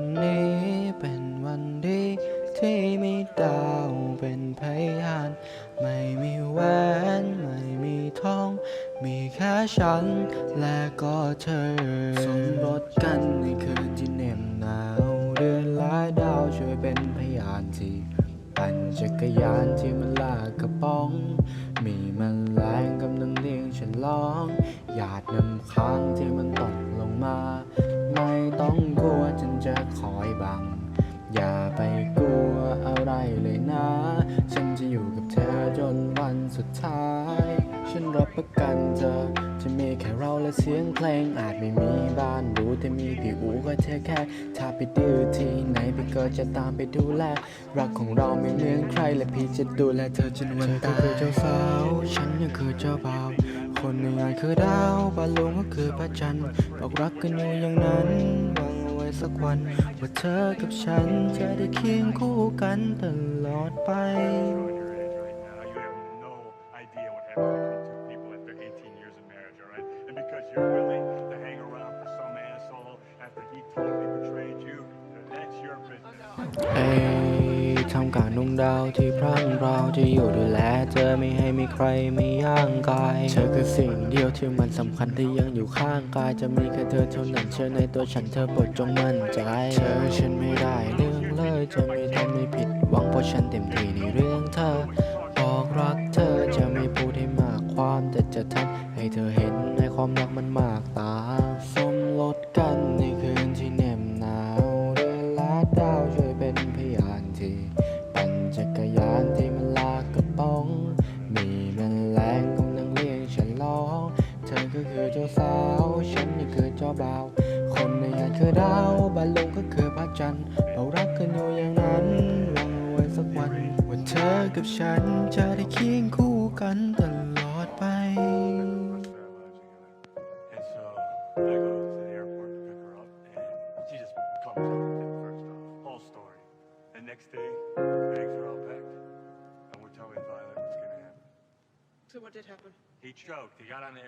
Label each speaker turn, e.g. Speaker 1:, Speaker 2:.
Speaker 1: วันนี้เป็นวันที่มีดาวเป็นพยาน ไม่มีแหวนไม่มีทอง มีแค่ฉันและก็เธอสมรสกันในคืนที่เหน็บหนาวเดือนและดาวช่วยเป็นพยานที่ปั่นจักรยานที่มันลากกระป๋อง มีมันแรงกำลังเลี้ยงฉันร้อง หยาดน้ำค้างที่มันต สุดท้าย ฉันรับประกันเธอจะมีแค่เราและเสียงเพลงอาจไม่มีบ้านหรู้แต่มีพี่อูก็เธอแค่ ถ้าไปดื้อที่ไหนพี่ก็จะตามไปดูแล รักของเราไม่เหมือนใครและพี่จะดูแลเธอจนวันตายเธอคือเจ้าสาว ฉันยังคือเจ้าบ่าวคนในงานคือดาวบานลงก็คือพระจันทร์บอกรักกันอยู่อย่างนั้นหวังเอาไว้สักวันว่าเธอกับฉันจะได้เคียงคู่กันตลอดไป เอ้ทำการนุ่งดาวที่พรั่งเราจะอยู่ดูแลเธอไม่ให้มีใครไม่ย่างกายเธอคือสิ่งเดียวที่มันสำคัญที่ยังอยู่ข้างกายจะมีแค่เธอเท่านั้นเชื่อในตัวฉันเธอโปรดจงมั่นใจเธอฉันไม่ได้เรื่องเลยจะไม่ทำให้ผิดหวังเพราะฉันเต็มที่ในเรื่องเธอบอกรักเธอจะไม่พูดให้มากความแต่จะทำให้เธอเห็นในความรักมันมากตาสมรสกันในคืนที่เหน็บหนาวเดือนและดา สาว ฉันนี่คือเจ้าบ่าว คนในงานคือดาวบานลงก็คือพระจันทร์เรารักกันอยู่อย่างนั้นหวังเอาไว้สักวันว่าเธอกับฉันจะได้เคียงคู่กันตลอดไป
Speaker 2: And so I go to the airport to pick her up, and she just comes up first off. Whole story. And next day, bags are all packed, and we're telling Violet what's gonna happen.
Speaker 3: So what did happen?
Speaker 2: He choked. He got on the